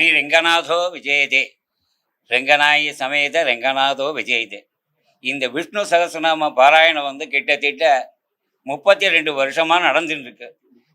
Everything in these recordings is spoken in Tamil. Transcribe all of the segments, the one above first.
ஸ்ரீ ரெங்கநாதோ விஜயதே. ரெங்கநாயகி சமேத ரெங்கநாதோ விஜயதே. இந்த விஷ்ணு சகசநாம பாராயணம் வந்து கிட்டத்தட்ட முப்பத்தி ரெண்டு வருஷமாக நடந்துட்டுருக்கு.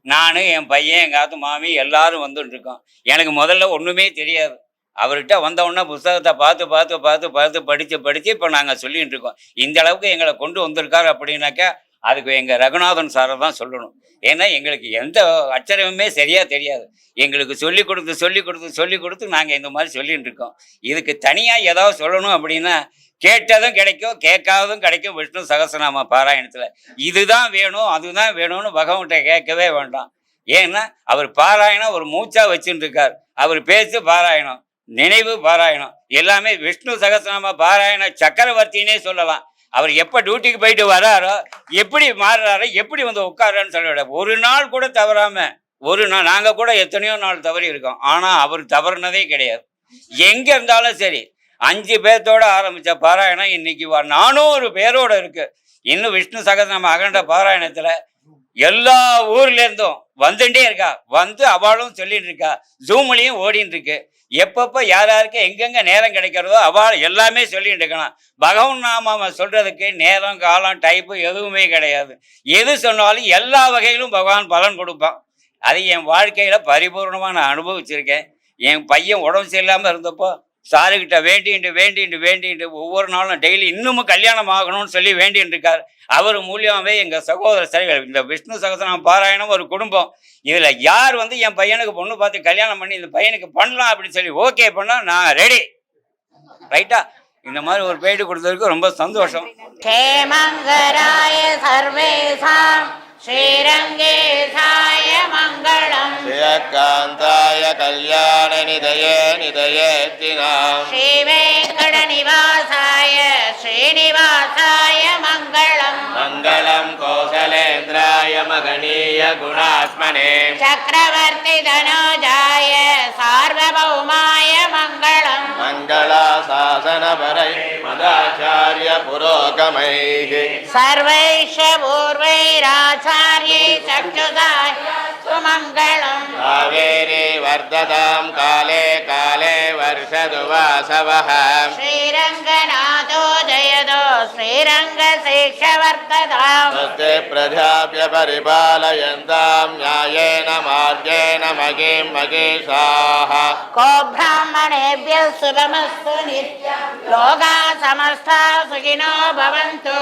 நான் என் பையன் எங்கள் ஆத்து மாமி எல்லாரும் வந்துட்டுருக்கோம். எனக்கு முதல்ல ஒன்றுமே தெரியாது. அவர்கிட்ட வந்தவுடனே புஸ்தகத்தை பார்த்து பார்த்து பார்த்து பார்த்து படித்து படித்து இப்போ நாங்கள் சொல்லிகிட்டு இருக்கோம் இந்த அளவுக்கு எங்களை கொண்டு வந்திருக்காரு அப்படின்னாக்கா அதுக்கு எங்கள் ரகுநாதன் சாரை தான் சொல்லணும். ஏன்னா எங்களுக்கு எந்த அச்சரமுமே சரியாக தெரியாது. எங்களுக்கு சொல்லி கொடுத்து சொல்லி கொடுத்து சொல்லி கொடுத்து நாங்கள் இந்த மாதிரி சொல்லிகிட்டு இருக்கோம். இதுக்கு தனியாக ஏதாவது சொல்லணும் அப்படின்னா கேட்டதும் கிடைக்கும் கேட்காததும் கிடைக்கும். விஷ்ணு சகசநாம பாராயணத்தில். இதுதான் வேணும் அதுதான் வேணும்னு பகவான்கிட்ட கேட்கவே வேண்டாம். ஏன்னா அவர் பாராயணம் ஒரு மூச்சா வச்சுட்டு இருக்கார் அவர் பேச்சு பாராயணம் நினைவு பாராயணம் எல்லாமே விஷ்ணு சகசநாம பாராயண சக்கரவர்த்தினே சொல்லலாம். அவர் எப்போ டியூட்டிக்கு போயிட்டு வராரோ எப்படி மாறுறாரோ எப்படி வந்து உட்காரான்னு சொல்ல ஒரு நாள் கூட தவறாம ஒரு நாள் நாங்கள் கூட எத்தனையோ நாள் தவறி இருக்கோம். ஆனால் அவர் தவறுனதே கிடையாது. எங்கே இருந்தாலும் சரி அஞ்சு பேர்த்தோட ஆரம்பித்த பாராயணம் இன்னைக்கு நானும் நானூறு பேரோட இருக்கு. இன்னும் விஷ்ணு சகசநாம அகண்ட பாராயணத்தில் எல்லா ஊர்லேருந்தும் வந்துட்டே இருக்கா. வந்து அவளும் சொல்லிட்டு இருக்கா. ஜூம்லையும் ஓடின்னு இருக்கு. எப்பப்போ யார் யாருக்கு எங்கெங்கே நேரம் கிடைக்கிறதோ அவள் எல்லாமே சொல்லிட்டு இருக்கணும் பகவன் நாம சொல்கிறதுக்கு நேரம் காலம் டைப்பு எதுவுமே கிடையாது. எது சொன்னாலும் எல்லா வகையிலும் பகவான் பலன் கொடுப்பான். அதை என் வாழ்க்கையில் பரிபூர்ணமாக நான் அனுபவிச்சிருக்கேன். என் பையன் உடம்பு சரியில்லாமல் இருந்தப்போ சாருக்கிட்ட வேண்டிண்டு வேண்டிண்டு வேண்டிண்டு ஒவ்வொரு நாளும் டெய்லி இன்னமும் கல்யாணம் ஆகணும்னு சொல்லி வேண்டின்னு இருக்கார் அவர் மூலியமாகவே எங்கள் சகோதர சரிகள் இந்த விஷ்ணு சகசனம் பாராயணம் ஒரு குடும்பம். இதில் யார் வந்து என் பையனுக்கு பொண்ணு பார்த்து கல்யாணம் பண்ணி இந்த பையனுக்கு பண்ணலாம் அப்படின்னு சொல்லி ஓகே பண்ணால் நான் ரெடி ரைட்டா இந்த மாதிரி ஒரு பேட்டி கொடுத்ததுக்கு ரொம்ப சந்தோஷம். ஹேமங்கராய ஸ்ரீரங்கே சாய மங்களம் ஸ்ரீகாந்தா கல்யாண நிதய நிதயத்தினாம் ஸ்ரீ வெங்கட நிவாசாய ஸ்ரீனிவாசாய மங்களம். மங்களம் கோசலேந்திராய மகனீய குணாத்மனே. சக்கரவர்த்தி தனோஜாய சார்வபௌமாய மங்களம். மங்களாசாசனபரை மதாச்சாரிய புரோகமைः सर्वैः पूर्वैराचार्यै चक्षुदाय సుమంగళం కావేరి వర్ధదాం కాలే కాలే వర్షదు వాసవః శ్రీరంగనాథో జయదో శ్రీరంగ శేషవర్ధదాం స్వస్తి ప్రజాభ్య పరిపాలయంతాం న్యాయేన మార్గేణ మగీం మగేషాః కో బ్రాహ్మణేభ్య శుభమస్తు నిత్యం లోకా సమస్తా సుఖినో భవంతు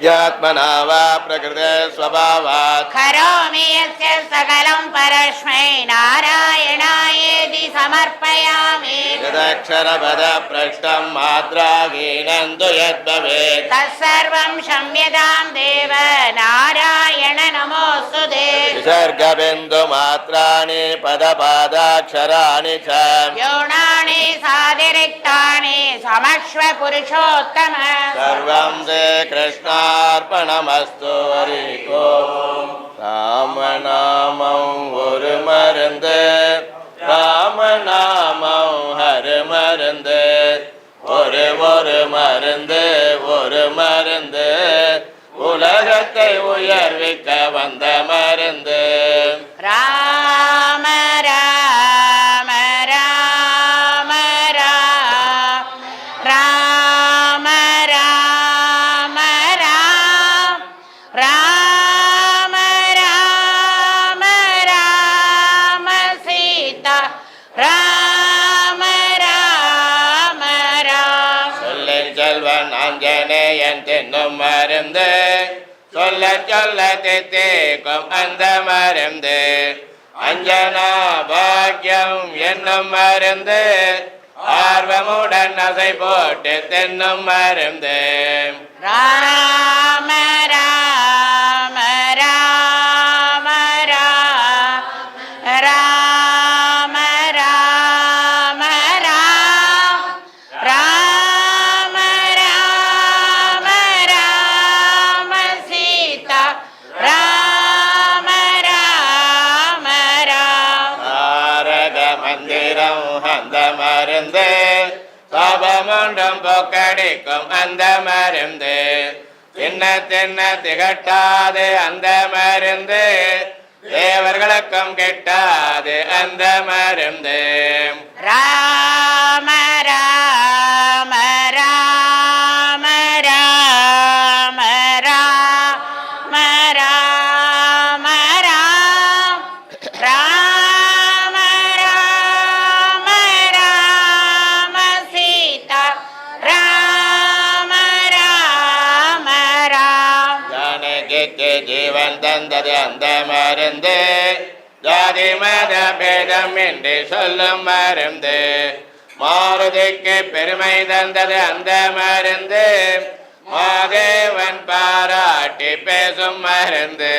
बुद्ध्यात्मना वा प्रकृते स्वभावात् करोमि यस्य सकलं परस्मै नारायणायेति समर्पयामि यदक्षरपदभ्रष्टं मात्राहीनं तु यद्भवेत् तत्सर्वं क्षम्यतां देव नारायण नमोऽस्तु ते विसर्गबिन्दुमात्राणि पदपादाक्षराणि च योणानि सातिरिक्तानि समश्व पुरुषोत्तम सर्वं ते कृष्णार्पणमस्तु हरि ओम् ராமநாமம் ஒரு மருந்து ராமநாமம் ஹரு மருந்து ஒரு ஒரு மருந்து ஒரு மருந்து உலகத்தை உயர்விக்க வந்த மருந்து राम நான் செல்வன் ஆஞ்சநேயன் தின்னும் மருந்து. சொல்ல சொல்ல தித்தேக்கும் அந்த மருந்து. அஞ்சனா பாக்கியம் என்னும் மருந்து. ஆர்வமுடன் அசை போட்டு தென்னும் மருந்து. மருந்து சாபமுண்டும் போக்கடிக்கும் அந்த மருந்து. தின்ன தின்ன திகட்டாது அந்த மருந்து. தேவர்களுக்கும் கிட்டாது அந்த மருந்து. மறந்தது அந்த மருந்து ஜாதி மத பேதம் என்று சொல்லும் மருந்து. மாருதிக்கு பெருமை தந்தது அந்த மருந்து. மாதேவன் பாராட்டி பேசும் மருந்து.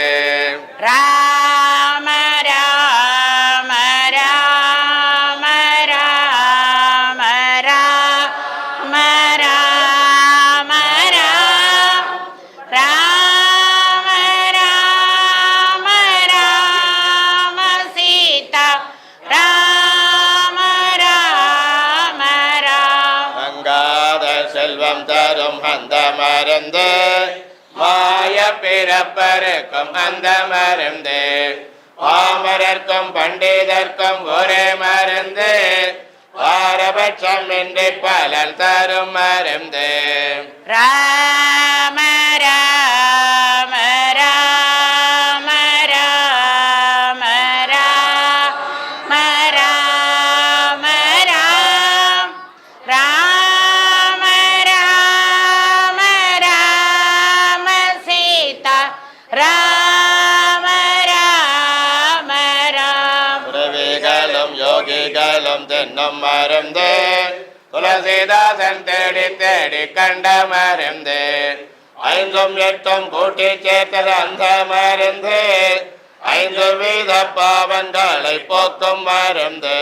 பரப்பருக்கும் அந்த மருந்து. பாமரர்க்கும் பண்டிதர்க்கும் ஒரே மருந்து. பாரபட்சம் இன்றி பலன் தரும் மருந்து. யோகிகளும் தென்னும் மருந்து துளசிதாசன் தேடி தேடி கண்ட மருந்து ஐந்தும் எட்டும் கூட்டி சேர்த்தது அந்த மருந்து ஐந்து வீத பாவங்களை போக்கும் மருந்து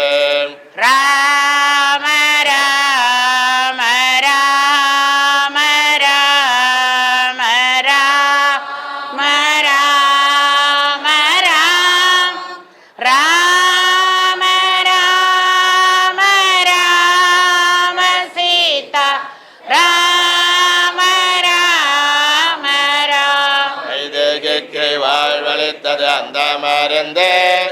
வாழ்வளித்தது அந்த மருந்து.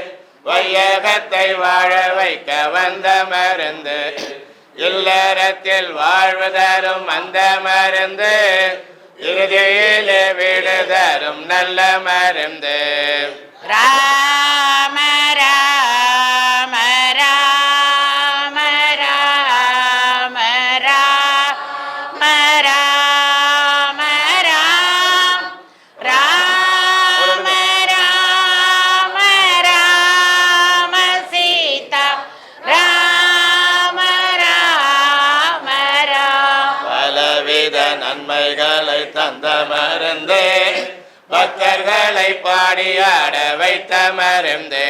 வையகத்தை வாழ வைக்க வந்த மருந்து. இல்லறத்தில் வாழ்வு தரும் அந்த மருந்து. இறுதியிலே வீடு தரும் நல்ல மருந்து. ராம தந்த மருந்தே பக்தர்களை பாடியாட வைத்த மருந்து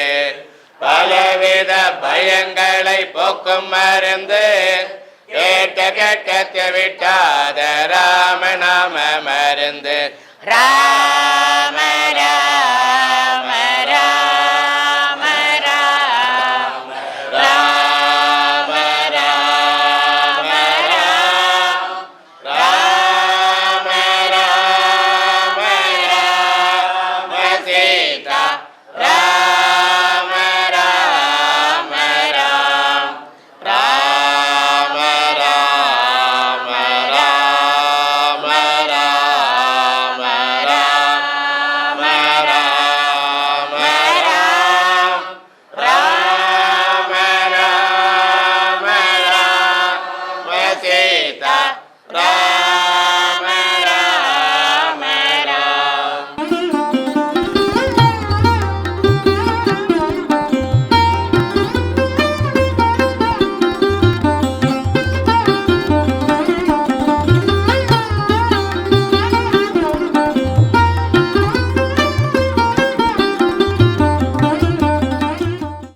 பலவித பயங்களை போக்கும் மருந்து கேட்ட கேட்க விட்டாத ராமநாம மருந்து ரா